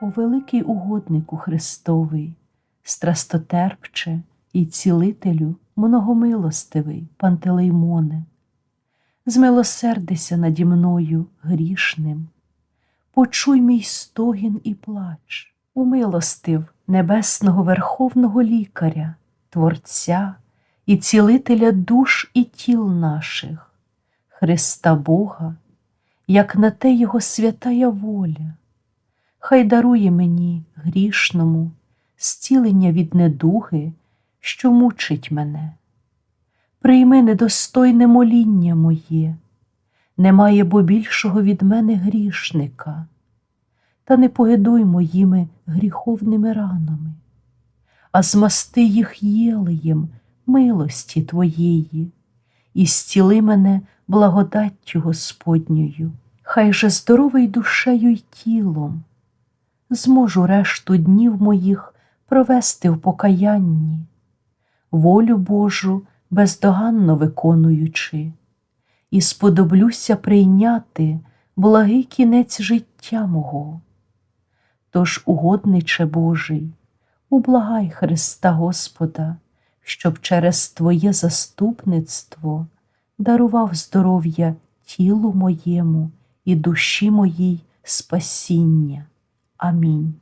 О великий угоднику Христовий, страстотерпче і цілителю многомилостивий Пантелеймоне, змилосердися наді мною грішним, почуй мій стогін і плач, умилостив небесного Верховного Лікаря, Творця і цілителя душ і тіл наших, Христа Бога, як на те Його святая воля хай дарує мені грішному зцілення від недуги, що мучить мене. Прийми недостойне моління моє, немає бо більшого від мене грішника, та не погидуй моїми гріховними ранами, а змасти їх єлеєм милості Твоєї, і зціли мене благодаттю Господньою, хай же здоровий душею й тілом зможу решту днів моїх провести в покаянні, волю Божу бездоганно виконуючи, і сподоблюся прийняти благий кінець життя мого. Тож, угодниче Божий, ублагай Христа Господа, щоб через Твоє заступництво дарував здоров'я тілу моєму і душі моїй спасіння. Амінь.